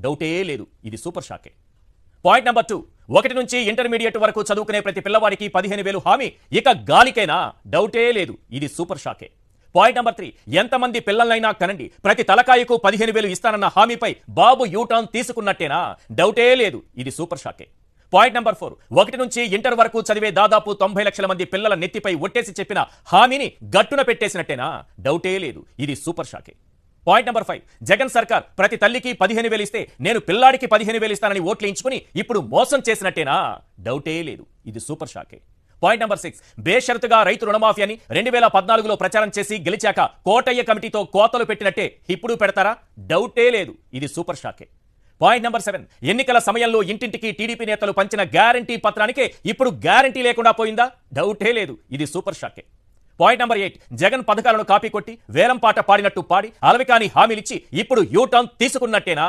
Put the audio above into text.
డౌటే లేదు. ఇది సూపర్ షాకే. Point number two. ఒకటి నుంచి ఇంటర్మీడియట్ వరకు చదువుకునే ప్రతి పిల్లవాడికి పదిహేను వేలు హామీ. ఇక గాలికైనా? డౌటే లేదు. ఇది సూపర్ షాకే. Point number three. ఎంతమంది పిల్లలైనా కనండి. ప్రతి తలకాయకు పదిహేను వేలు ఇస్తానన్న హామీపై బాబు యూటర్న్ తీసుకున్నట్టేనా? డౌటే లేదు. ఇది సూపర్ షాకే. Point number four. ఒకటి నుంచి ఇంటర్ వరకు చదివే దాదాపు తొంభై లక్షల మంది పిల్లల నెత్తిపై ఒట్టేసి చెప్పిన హామీని గట్టున పెట్టేసినట్టేనా? డౌటే లేదు. ఇది సూపర్ షాకే. పాయింట్ నెంబర్ ఫైవ్ జగన్ సర్కార్ ప్రతి తల్లికి పదిహేను వేలు ఇస్తే నేను పిల్లాడికి పదిహేను వేలు ఇస్తానని ఓట్లు ఎంచుకుని ఇప్పుడు మోసం చేసినట్టేనా? డౌటే లేదు. ఇది సూపర్ షాకే పాయింట్ నెంబర్ సిక్స్ బేషరతుగా రైతు రుణమాఫీ అని రెండు వేల పద్నాలుగులో ప్రచారం చేసి గెలిచాక కోటయ్య కమిటీతో కోతలు పెట్టినట్టే ఇప్పుడు పెడతారా? డౌటే లేదు. ఇది సూపర్ షాకే పాయింట్ నెంబర్ సెవెన్ ఎన్నికల సమయంలో ఇంటింటికి టీడీపీ నేతలు పంచిన గ్యారంటీ పత్రానికే ఇప్పుడు గ్యారంటీ లేకుండా పోయిందా? డౌటే లేదు. ఇది సూపర్ షాకే పాయింట్ నెంబర్ ఎయిట్ జగన్ పథకాలను కాపీ కొట్టి వేలం పాట పాడినట్టు పాడి అలవికాని హామీలిచ్చి ఇప్పుడు యూటర్న్ తీసుకున్నట్టేనా?